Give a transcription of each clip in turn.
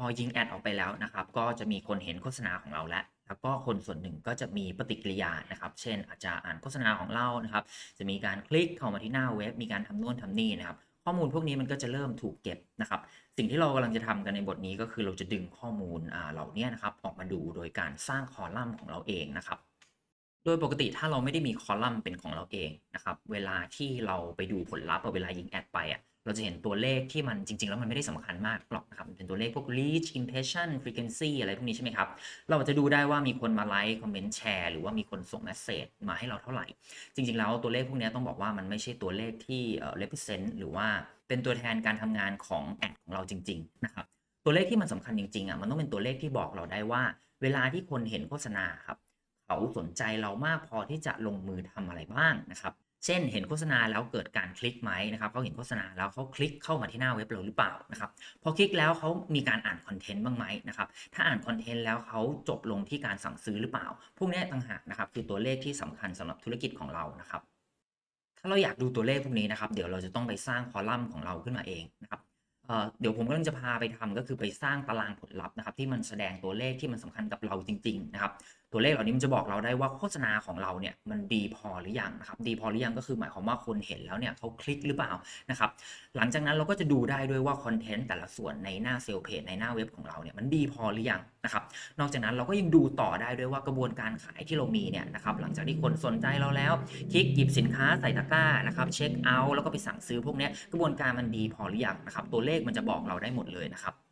พอยิงแอดออกไปแล้วนะครับ ก็จะมีคนเห็นโฆษณาของเราแล้วแล้วก็คนส่วนหนึ่งก็จะมีปฏิกิริยานะครับ เช่น อาจจะอ่านโฆษณาของเรานะครับ จะมีการคลิกเข้ามาที่หน้าเว็บ มีการทำโน่นทำนี่นะครับ ข้อมูลพวกนี้มันก็จะเริ่มถูกเก็บนะครับ สิ่งที่เรากำลังจะทำกันในบทนี้ก็คือเราจะดึงข้อมูลเหล่านี้นะครับ ออกมาดูโดยการสร้างคอลัมน์ของเราเองนะครับโดยปกติถ้าเราไม่ได้มีคอลัมน์เป็นของเราเองนะครับ เวลาที่เราไปดูผลลัพธ์อเวลายิงแอดไปอะ เราจะเห็นตัวเลขที่มันจริง ๆ แล้วมันไม่ได้สำคัญมากหรอกนะครับเป็นตัวเลขพวก reach impression frequency อะไรพวกนี้ใช่ไหมครับ เราจะดูได้ว่ามีคนมาไลค์คอมเมนต์แชร์หรือว่ามีคนส่งเมสเซจมาให้เราเท่าไหร่ จริง ๆ แล้วตัวเลขพวกนี้ต้องบอกว่ามันไม่ใช่ตัวเลขที่ represent หรือว่าเป็นตัวแทนการทำงานของแอดของเราจริง ๆ นะครับ ตัวเลขที่มันสำคัญจริงๆอะมันต้องเป็นตัวเลขที่บอกเราได้ว่า เวลาที่คนเห็นโฆษณาครับเขาสนใจเรามากพอที่จะลงมือทำอะไรบ้างนะครับ เช่นเห็นโฆษณาแล้วเกิดการคลิกไหมนะครับเขาเห็นโฆษณาแล้วเขาคลิกเข้ามาที่หน้าเว็บเราหรือเปล่านะครับพอคลิกแล้วเขามีการอ่านคอนเทนต์บ้างไหมนะครับถ้าอ่านคอนเทนต์แล้วเขาจบลงที่การสั่งซื้อหรือเปล่า พวกนี้ต่างหากนะครับคือตัวเลขที่สำคัญสำหรับธุรกิจของเรานะครับถ้าเราอยากดูตัวเลขพวกนี้นะครับเดี๋ยวเราจะต้องไปสร้างคอลัมน์ของเราขึ้นมาเองนะครับเเดี๋ยวผมกำลังจะพาไปทำก็คือไปสร้างตารางผลลัพธ์นะครับที่มันแสดงตัวเลขที่มันสำคัญกับเราจริง ๆ นะครับ ตัวเลขเหล่านี้มันจะบอกเราได้ว่าโฆษณาของเราเนี่ยมันดีพอหรือยังนะครับดีพอหรือยังก็คือหมายความว่าคนเห็นแล้วเนี่ยเขาคลิกหรือเปล่านะครับหลังจากนั้นเราก็จะดูได้ด้วยว่าคอนเทนต์แต่ละส่วนในหน้าเซลล์เพจในหน้าเว็บของเราเนี่ยมันดีพอหรือยังนะครับนอกจากนั้นเราก็ยังดูต่อได้ด้วยว่ากระบวนการขายที่เรามีเนี่ยนะครับหลังจากที่คนสนใจเราแล้ว คลิกหยิบสินค้าใส่ตะกร้านะครับเช็คเอาท์แล้วก็ไปสั่งซื้อพวกนี้กระบวนการมันดีพอหรือยังนะครับตัวเลขมันจะบอกเราได้หมดเลยนะครับ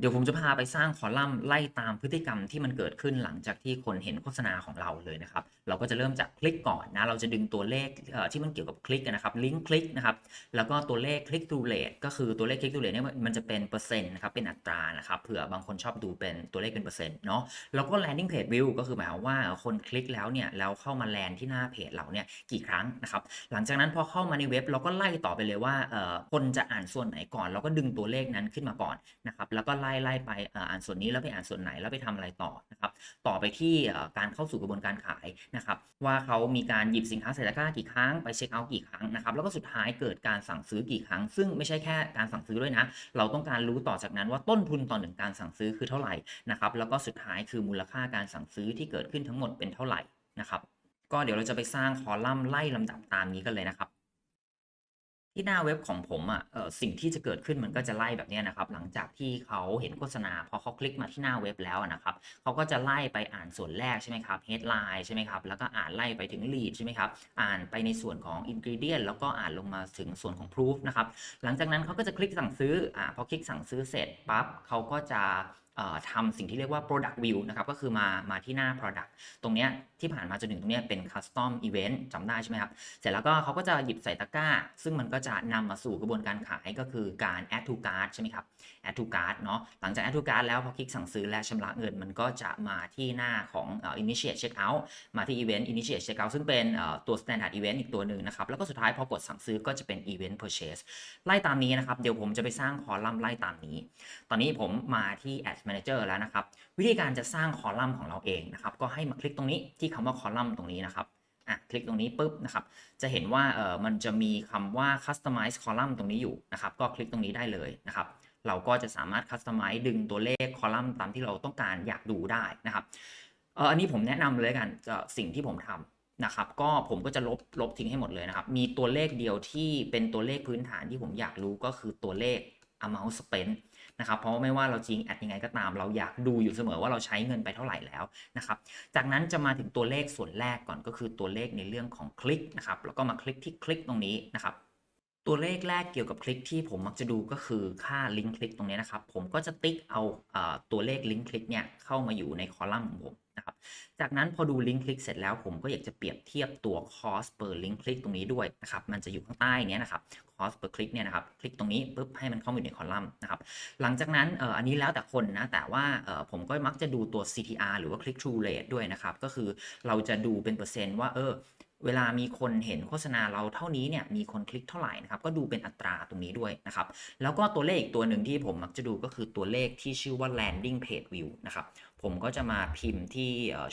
เดี๋ยวผมจะพาไปสร้างคอลัมน์ไล่ตามพฤติกรรมที่มันเกิดขึ้นหลังจากที่คนเห็นโฆษณาของเราเลยนะครับ เราก็จะเริ่มจากคลิกก่อนนะ เราจะดึงตัวเลขที่มันเกี่ยวกับคลิกนะครับ ลิงก์คลิกนะครับ แล้วก็ตัวเลขคลิก through rate ก็คือตัวเลขคลิก through rate เนี่ยมันจะเป็นเปอร์เซ็นต์นะครับ เป็นอัตรานะครับ เผื่อบางคนชอบดูเป็นตัวเลขเป็นเปอร์เซ็นต์เนาะ แล้วก็ landing page view ก็คือหมายความว่าคนคลิกแล้วเนี่ย แล้วเข้ามาแลนที่หน้าเพจเราเนี่ยกี่ครั้งนะครับ หลังจากนั้นพอเข้ามาในเว็บเราก็ไล่ต่อไปเลยว่าเอ่อคนจะอ่านส่วนไหนก่อน เราก็ดึงตัวเลขนั้นขึ้นมาก่อนนะครับ แล้วก็ไล่ไล่ไปอ่ออ่านส่วนนี้แล้วไปอ่านส่วนไหนแล้วไปทำอะไรต่อนะครับต่อไปที่การเข้าสู่กระบวนการขายนะครับว่าเขามีการหยิบสินค้าใส่ตะกร้ากี่ครั้งไปเช็คเอาท์กี่ครั้งนะครับแล้วก็สุดท้ายเกิดการสั่งซื้อกี่ครั้ง ซึ่งไม่ใช่แค่การสั่งซื้อด้วยนะ เราต้องการรู้ต่อจากนั้นว่าต้นทุนต่อหนึ่งการสั่งซื้อคือเท่าไหร่นะครับแล้วก็สุดท้ายคือมูลค่าการสั่งซื้อที่เกิดขึ้นทั้งหมดเป็นเท่าไหร่นะครับก็เดี๋ยวเราจะไปสร้างคอลัมน์ไล่ลำดับตามนี้กันเลยนะครับ ที่หน้าเว็บของผมอะสิ่งที่จะเกิดขึ้นมันก็จะไล่แบบนี้นะครับ หลังจากที่เขาเห็นโฆษณาพอเขาคลิกมาที่หน้าเว็บแล้วนะครับเขาก็จะไล่ไปอ่านส่วนแรกใช่ไหมครับ headline ใช่ไหมครับ แล้วก็อ่านไล่ไปถึง lead ใช่ไหมครับ อ่านไปในส่วนของ ingredient แล้วก็อ่านลงมาถึงส่วนของ proof นะครับ หลังจากนั้นเขาก็จะคลิกสั่งซื้ออ่าพอคลิกสั่งซื้อเสร็จปั๊บเขาก็จะทำสิ่งที่เรียกว่า product view นะครับ ก็คือมา มาที่หน้า product ตรงเนี้ยที่ผ่านมาจนถึงตรงเนี้ยเป็น custom event จำได้ใช่ไหมครับ เสร็จแล้วก็เขาก็จะหยิบใส่ตะกร้า ซึ่งมันก็จะนำมาสู่กระบวนการขายก็คือการ add to cart ใช่ไหมครับ add to cart เนาะหลังจาก add to cart แล้วพอคลิกสั่งซื้อและชำระเงินมันก็จะมาที่หน้าของอ่อ initiate checkout มาที่ event initiate checkout ซึ่งเป็นอ่ตัว standard event อีกตัวหนึ่งนะครับ แล้วก็สุดท้ายพอกดสั่งซื้อก็จะเป็น event purchase ไล่ตามนี้นะครับ เดี๋ยวผมจะไปสร้างคอลัมน์ไล่ตามนี้ ตอนนี้ผมมาที่ Ads Manager แล้วนะครับ วิธีการจะสร้างคอลัมน์ของเราเองนะครับ ก็ให้มาคลิกตรงนี้ที่คำว่าคอลัมน์ตรงนี้นะครับอะคลิกตรงนี้ปุ๊บนะครับ จะเห็นว่าเออมันจะมีคำว่า customize column ตรงนี้อยู่นะครับ ก็คลิกตรงนี้ได้เลยนะครับ เราก็จะสามารถ customize ดึงตัวเลขคอลัมน์ตามที่เราต้องการอยากดูได้นะครับเอออันนี้ผมแนะนำเลยกันจะสิ่งที่ผมทำนะครับ ก็ผมก็จะลบลบทิ้งให้หมดเลยนะครับ มีตัวเลขเดียวที่เป็นตัวเลขพื้นฐานที่ผมอยากรู้ก็คือตัวเลข amount spent นะครับ เพราะไม่ว่าเราจริงแอดยังไงก็ตาม เราอยากดูอยู่เสมอว่าเราใช้เงินไปเท่าไหร่แล้วนะครับ จากนั้นจะมาถึงตัวเลขส่วนแรกก่อนก็คือตัวเลขในเรื่องของคลิกนะครับ แล้วก็มาคลิกที่คลิกตรงนี้นะครับ ตัวเลขแรกเกี่ยวกับคลิกที่ผมมักจะดูก็คือค่าลิงก์คลิกตรงนี้นะครับ ผมก็จะติ๊กเอาอตัวเลขลิงก์คลิกเนี่ยเข้ามาอยู่ในคอลัมน์ของผมนะครับ จากนั้นพอดูลิงก์คลิกเสร็จแล้วผมก็อยากจะเปรียบเทียบตัว cost per link click ตรงนี้ด้วยนะครับ มันจะอยู่ข้างใต้นี้นะครับ cost per click เนี่ยนะครับ คลิกตรงนี้ปุ๊บให้มันเข้ามาอยู่ในคอลัมน์นะครับ หลังจากนั้นเอออันนี้แล้วแต่คนนะ แต่ว่าเออผมก็มักจะดูตัว CTR หรือว่า click through rate ด้วยนะครับ ก็คือเราจะดูเป็นเปอร์เซ็นต์ว่าเออ เวลามีคนเห็นโฆษณาเราเท่านี้เนี่ยมีคนคลิกเท่าไหร่นะครับก็ดูเป็นอัตราตรงนี้ด้วยนะครับแล้วก็ตัวเลขอีกตัวหนึ่งที่ผมมักจะดูก็คือตัวเลขที่ชื่อว่า landing page view นะครับผมก็จะมาพิมพ์ที่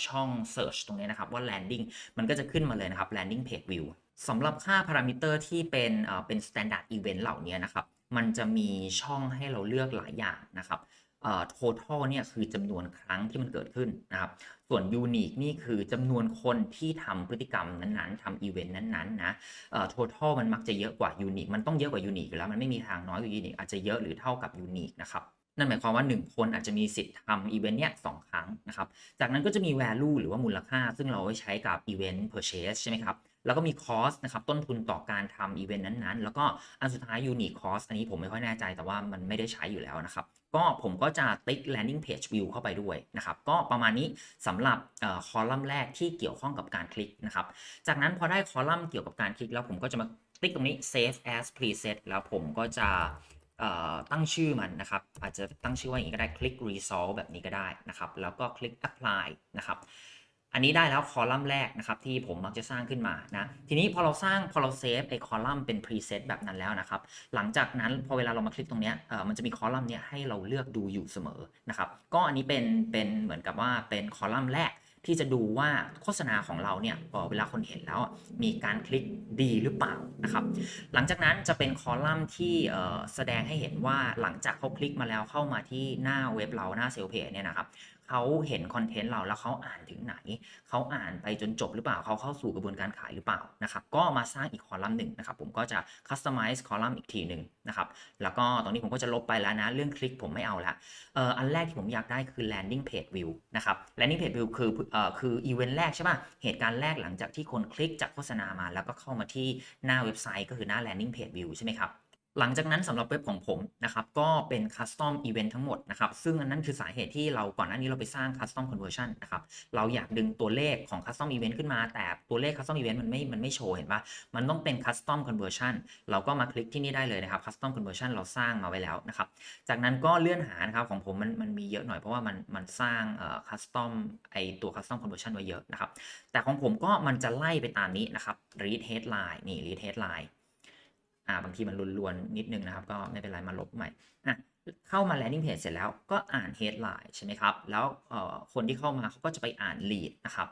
ช่อง search ตรงนี้นะครับว่า landing มันก็จะขึ้นมาเลยนะครับ landing page view สำหรับค่าพารามิเตอร์ที่เป็นเป็น standard event เหล่านี้นะครับมันจะมีช่องให้เราเลือกหลายอย่างนะครับ total เนี่ยคือจำนวนครั้งที่มันเกิดขึ้นนะครับ ส่วน unique นี่คือจำนวนคนที่ทำพฤติกรรมนั้นๆทำอีเวนต์นั้นๆนะเอ่อ total มันมักจะเยอะกว่า unique มันต้องเยอะกว่า unique อยู่แล้วมันไม่มีทางน้อยกว่า unique อาจจะเยอะหรือเท่ากับ unique นะครับนั่นหมายความว่า 1 คนอาจจะมีสิทธิ์ทำอีเวนต์เนี่ยสครั้งนะครับ จากนั้นก็จะมี value หรือว่ามูลค่า ซึ่งเราไว้ใช้กับ event purchase ใช่ไหมครับ แล้วก็มี cost นะครับต้นทุนต่อการทำอีเวนต์นั้นๆ แล้วก็อันสุดท้าย unique cost อันนี้ผมไม่ค่อยแน่ใจแต่ว่ามันไม่ได้ใช้อยู่แล้วนะครับ ก็ผมก็จะติ๊ก landing page view เข้าไปด้วยนะครับ ก็ประมาณนี้สำหรับคอลัมน์แรกที่เกี่ยวข้องกับการคลิกนะครับ จากนั้นพอได้คอลัมน์เกี่ยวกับการคลิกแล้วผมก็จะมาติ๊กตรงนี้ save as preset แล้วผมก็จะเอ่อตั้งชื่อมันนะครับ อาจจะตั้งชื่อว่าอย่างนี้ก็ได้ click resolve แบบนี้ก็ได้นะครับ แล้วก็ click apply นะครับ อันนี้ได้แล้วคอลัมน์แรกนะครับที่ผมมักจะสร้างขึ้นมานะทีนี้พอเราสร้างพอเราเซฟไอ้คอลัมน์เป็น preset แบบนั้นแล้วนะครับหลังจากนั้นพอเวลาเรามาคลิกตรงเนี้ยเอ่อมันจะมีคอลัมน์เนี้ยให้เราเลือกดูอยู่เสมอนะครับก็อันนี้เป็นเป็นเหมือนกับว่าเป็นคอลัมน์แรกที่จะดูว่าโฆษณาของเราเนี่ยเอ่อเวลาคนเห็นแล้วอะมีการคลิกดีหรือเปล่านะครับ หลังจากนั้นจะเป็นคอลัมน์ที่เอ่อแสดงให้เห็นว่าหลังจากเขาคลิกมาแล้วเข้ามาที่หน้าเว็บเราหน้าเซลเพจเนี่ยนะครับ เขาเห็นคอนเทนต์เราแล้วเขาอ่านถึงไหน เขาอ่านไปจนจบหรือเปล่าเขาเข้าสู่กระบวนการขายหรือเปล่านะครับก็มาสร้างอีกคอลัมน์หนึ่งนะครับผมก็จะ customize คอลัมน์อีกทีหนึ่งนะครับแล้วก็ตรงนี้ผมก็จะลบไปแล้วนะ เรื่องคลิกผมไม่เอาละเอ่ออันแรกที่ผมอยากได้คือ landing page view นะครับ landing page view คือเอ่อคืออีเวนต์แรกใช่ป่ะเหตุการณ์แรกหลังจากที่คนคลิกจากโฆษณามา แล้วก็เข้ามาที่หน้าเว็บไซต์ก็คือหน้า landing page view ใช่ไหมครับ หลังจากนั้นสำหรับเว็บของผมนะครับก็เป็น custom event ทั้งหมดนะครับซึ่งอันนั้นคือสาเหตุที่เราก่อนหน้านี้เราไปสร้าง custom conversion นะครับเราอยากดึงตัวเลขของ custom event ขึ้นมา แต่ตัวเลข custom event มันไม่มันไม่โชว์เห็นปะมันต้องเป็น custom conversion เราก็มาคลิกที่นี่ได้เลยนะครับ custom conversion เราสร้างมาไว้แล้วนะครับจากนั้นก็เลื่อนหานะครับของผมมันมันมีเยอะหน่อยเพราะว่ามันมันสร้างเอ่อ custom ไอตัว custom conversion ไว้เยอะนะครับแต่ของผมก็มันจะไล่ไปตามนี้นะครับ read headline นี่ read headline อ่าบางทีมันลวนๆนิดนึงนะครับ ก็ไม่เป็นไรมาลบใหม่อะเข้ามา landing page เสร็จแล้วก็อ่าน headline ใช่ไหมครับ แล้วเอ่อคนที่เข้ามาเขาก็จะไปอ่าน lead นะครับ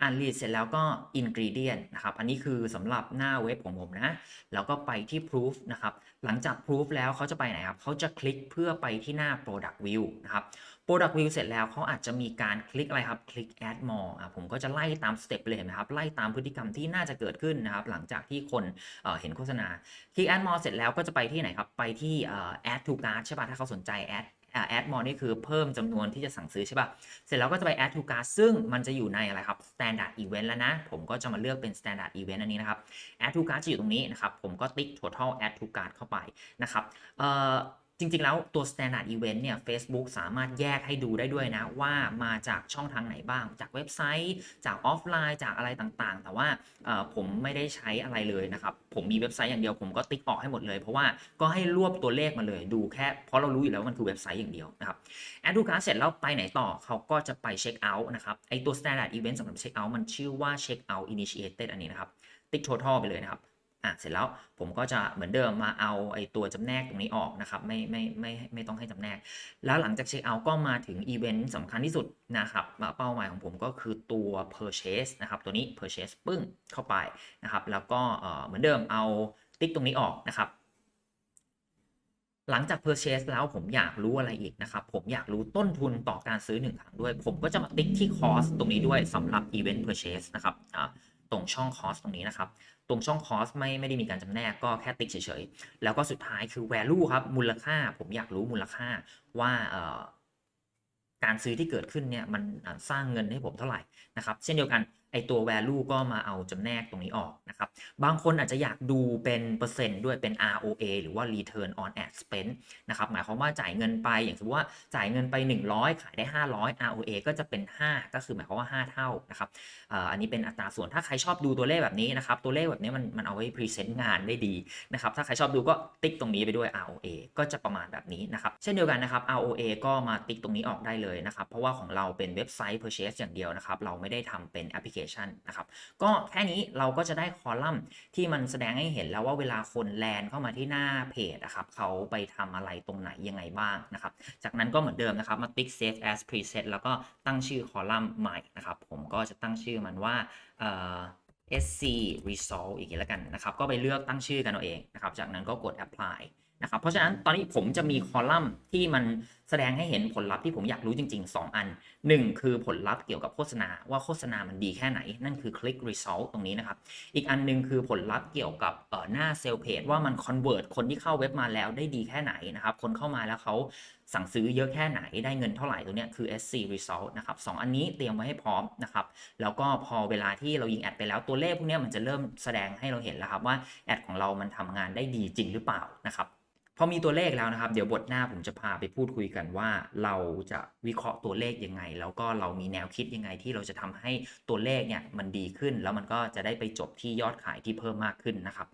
อ่าน lead เสร็จแล้วก็ ingredient นะครับ อันนี้คือสำหรับหน้าเว็บของผมนะ แล้วก็ไปที่ proof นะครับ หลังจาก proof แล้วเขาจะไปไหนครับ เขาจะคลิกเพื่อไปที่หน้า product view นะครับ product view เสร็จแล้วเขาอาจจะมีการคลิกอะไรครับ คลิก add more อะผมก็จะไล่ตามสเต็ปเลยนะครับ ไล่ตามพฤติกรรมที่น่าจะเกิดขึ้นนะครับ หลังจากที่คนเเห็นโฆษณา คลิก add more เสร็จแล้วก็จะไปที่ไหนครับ ไปที่เอ่อ add to cart ใช่ป่ะ ถ้าเขาสนใจ add อ่า add more นี่คือเพิ่มจำนวนที่จะสั่งซื้อใช่ป่ะ เสร็จแล้วก็จะไป add to cart ซึ่งมันจะอยู่ในอะไรครับ standard event แล้วนะ ผมก็จะมาเลือกเป็น standard event อันนี้นะครับ add to cart จะอยู่ตรงนี้นะครับ ผมก็ติ๊ก total add to cart เข้าไปนะครับ เอ่อ จริง ๆ แล้วตัว standard event เนี่ย Facebook สามารถแยกให้ดูได้ด้วยนะ ว่ามาจากช่องทางไหนบ้าง จากเว็บไซต์ จากออฟไลน์ จากอะไรต่างๆ แต่ว่าผมไม่ได้ใช้อะไรเลยนะครับ ผมมีเว็บไซต์อย่างเดียวผมก็ติ๊กออกให้หมดเลย เพราะว่าก็ให้รวบตัวเลขมาเลยดูแค่ เพราะเรารู้อยู่แล้วว่ามันคือเว็บไซต์อย่างเดียวนะครับแอดดูการเสร็จแล้วไปไหนต่อเขาก็จะไปเช็คเอาท์นะครับไอตัว standard event สำหรับเช็คเอาท์มันชื่อว่า check out initiated อันนี้นะครับติ๊ก total ไปเลยนะครับ อะเสร็จแล้วผมก็จะเหมือนเดิมมาเอาไอตัวจำแนกตรงนี้ออกนะครับไม่ไม่ไม่ไม่ต้องให้จำแนก แล้วหลังจากเช็คเอาท์ก็มาถึงอีเวนต์สำคัญที่สุดนะครับเป้าหมายของผมก็คือตัว purchase นะครับตัวนี้ purchase ปึ้งเข้าไปนะครับแล้วก็เหมือนเดิมเอาติ๊กตรงนี้ออกนะครับหลังจาก purchase แล้วผมอยากรู้อะไรอีกนะครับ ผมอยากรู้ต้นทุนต่อการซื้อ 1 ครั้งด้วย ผมก็จะมาติ๊กที่ cost ตรงนี้ด้วยสำหรับ event purchase นะครับ ตรงช่อง cost ตรงนี้นะครับ ตรงช่อง cost ไม่ไม่ได้มีการจำแนกก็แค่ติ๊กเฉยๆ แล้วก็สุดท้ายคือ value ครับ มูลค่า ผมอยากรู้มูลค่าว่าการซื้อที่เกิดขึ้นเนี่ยมันสร้างเงินให้ผมเท่าไหร่นะครับ เช่นเดียวกัน ไอตัว value ก็มาเอาจำแนกตรงนี้ออกนะครับ บางคนอาจจะอยากดูเป็นเปอร์เซ็นต์ด้วยเป็น ROA หรือว่า Return on Ad Spend นะครับ หมายความว่าจ่ายเงินไปอย่างสมมติว่าจ่ายเงินไป 100 ขายได้ 500 ROA ก็จะเป็น 5 ก็คือหมายความว่า 5 เท่านะครับอันนี้เป็นอัตราส่วนถ้าใครชอบดูตัวเลขแบบนี้นะครับ ตัวเลขแบบนี้มันมันเอาไว้พรีเซนต์งานได้ดีนะครับ ถ้าใครชอบดูก็ติ๊กตรงนี้ไปด้วย ROA ก็จะประมาณแบบนี้นะครับ เช่นเดียวกันนะครับ ROA ก็มาติ๊กตรงนี้ออกได้เลยนะครับ เพราะว่าของเราเป็นเว็บไซต์ Purchase อย่างเดียวนะครับ เราไม่ได้ทำเป็นแอปพลิเคชันนะครับ ก็แค่นี้เราก็จะได้คอลัมน์ที่มันแสดงให้เห็นแล้วว่าเวลาคนแลนเข้ามาที่หน้าเพจนะครับเขาไปทำอะไรตรงไหนยังไงบ้างนะครับ จากนั้นก็เหมือนเดิมนะครับมาติ๊ก save as preset แล้วก็ตั้งชื่อคอลัมน์ใหม่นะครับ ผมก็จะตั้งชื่อมันว่า sc result อีกทีแล้วกันนะครับ ก็ไปเลือกตั้งชื่อกันเอาเองนะครับ จากนั้นก็กด apply นะครับเพราะฉะนั้นตอนนี้ผมจะมีคอลัมน์ที่มันแสดงให้เห็นผลลัพธ์ที่ผมอยากรู้จริง ๆ 2 อัน 1 คือผลลัพธ์เกี่ยวกับโฆษณาว่าโฆษณามันดีแค่ไหน นั่นคือ click result ตรงนี้นะครับ อีกอันหนึงคือผลลัพธ์เกี่ยวกับหน้าเซลล์เพจว่ามัน convert คนที่เข้าเว็บมาแล้วได้ดีแค่ไหนนะครับคนเข้ามาแล้วเขาสั่งซื้อเยอะแค่ไหนได้เงินเท่าไหร่ตัวเนี้ยคือ SC result นะครับสองอันนี้เตรียมไว้ให้พร้อมนะครับแล้วก็พอเวลาที่เรายิงแอดไปแล้วตัวเลขพวกนี้มันจะเริ่มแสดงให้เราเห็นแล้วครับว่าแอดของเรามันทำงานได้ดีจริงหรือเปล่านะครับ พอมีตัวเลขแล้วนะครับ เดี๋ยวบทหน้าผมจะพาไปพูดคุยกันว่า เราจะวิเคราะห์ตัวเลขยังไง แล้วก็เรามีแนวคิดยังไงที่เราจะทำให้ตัวเลขเนี่ยมันดีขึ้น แล้วมันก็จะได้ไปจบที่ยอดขายที่เพิ่มมากขึ้นนะครับ